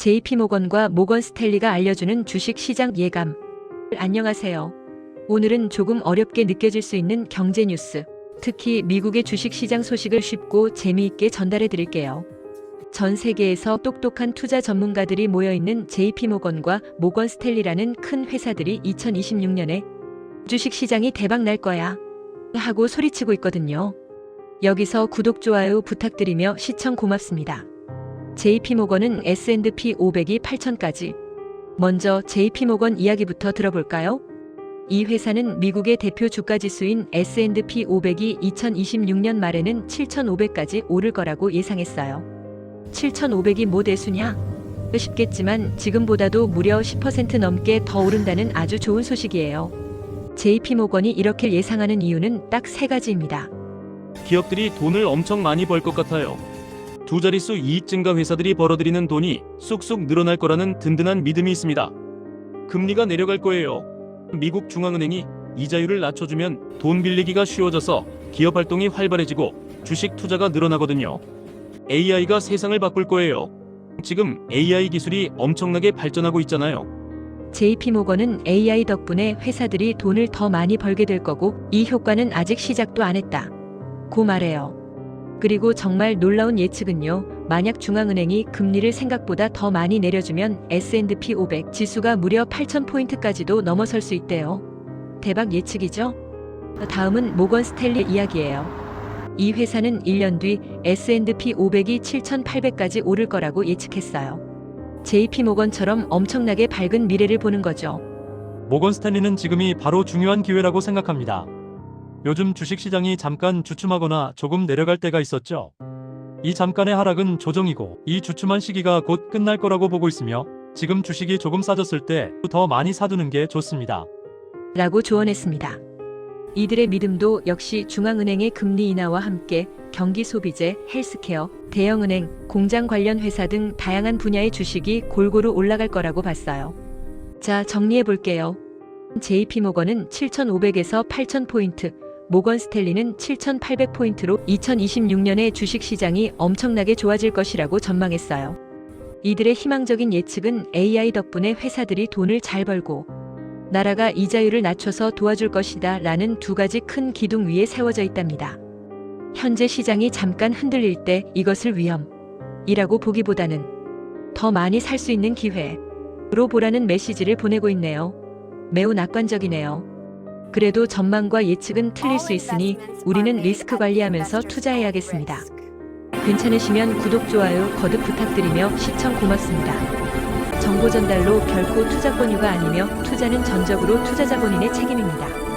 JP모건과 모건 스탠리가 알려주는 주식 시장 예감. 안녕하세요. 오늘은 조금 어렵게 느껴질 수 있는 경제 뉴스, 특히 미국의 주식 시장 소식을 쉽고 재미있게 전달해 드릴게요. 전 세계에서 똑똑한 투자 전문가들이 모여 있는 JP모건과 모건 스탠리라는 큰 회사들이 2026년에 주식 시장이 대박 날 거야. 하고 소리치고 있거든요. 여기서 구독, 좋아요 부탁드리며 시청 고맙습니다. JP모건은 S&P 500이 8천까지. 먼저 JP모건 이야기부터 들어볼까요? 이 회사는 미국의 대표 주가 지수인 S&P 500이 2026년 말에는 7,500까지 오를 거라고 예상했어요. 7,500이 뭐 대수냐? 쉽겠지만 지금보다도 무려 10% 넘게 더 오른다는 아주 좋은 소식이에요. JP모건이 이렇게 예상하는 이유는 딱 세 가지입니다. 기업들이 돈을 엄청 많이 벌 것 같아요. 두 자릿수 이익 증가 회사들이 벌어들이는 돈이 쑥쑥 늘어날 거라는 든든한 믿음이 있습니다. 금리가 내려갈 거예요. 미국 중앙은행이 이자율을 낮춰주면 돈 빌리기가 쉬워져서 기업 활동이 활발해지고 주식 투자가 늘어나거든요. AI가 세상을 바꿀 거예요. 지금 AI 기술이 엄청나게 발전하고 있잖아요. JP모건은 AI 덕분에 회사들이 돈을 더 많이 벌게 될 거고 이 효과는 아직 시작도 안 했다. 고 말해요. 그리고 정말 놀라운 예측은요. 만약 중앙은행이 금리를 생각보다 더 많이 내려주면 S&P 500 지수가 무려 8,000포인트까지도 넘어설 수 있대요. 대박 예측이죠? 다음은 모건 스탠리 이야기예요. 이 회사는 1년 뒤 S&P 500이 7,800까지 오를 거라고 예측했어요. JP모건처럼 엄청나게 밝은 미래를 보는 거죠. 모건 스탠리는 지금이 바로 중요한 기회라고 생각합니다. 요즘 주식시장이 잠깐 주춤하거나 조금 내려갈 때가 있었죠. 이 잠깐의 하락은 조정이고 이 주춤한 시기가 곧 끝날 거라고 보고 있으며 지금 주식이 조금 싸졌을 때 더 많이 사두는 게 좋습니다. 라고 조언했습니다. 이들의 믿음도 역시 중앙은행의 금리 인하와 함께 경기 소비재, 헬스케어, 대형은행, 공장 관련 회사 등 다양한 분야의 주식이 골고루 올라갈 거라고 봤어요. 자, 정리해 볼게요. JP모건은 7,500에서 8,000포인트, 모건 스탠리는 7,800포인트로 2026년에 주식 시장이 엄청나게 좋아질 것이라고 전망했어요. 이들의 희망적인 예측은 AI 덕분에 회사들이 돈을 잘 벌고 나라가 이자율을 낮춰서 도와줄 것이다 라는 두 가지 큰 기둥 위에 세워져 있답니다. 현재 시장이 잠깐 흔들릴 때 이것을 위험이라고 보기보다는 더 많이 살 수 있는 기회로 보라는 메시지를 보내고 있네요. 매우 낙관적이네요. 그래도 전망과 예측은 틀릴 수 있으니 우리는 리스크 관리하면서 투자해야겠습니다. 괜찮으시면 구독, 좋아요 거듭 부탁드리며 시청 고맙습니다. 정보 전달로 결코 투자 권유가 아니며 투자는 전적으로 투자자 본인의 책임입니다.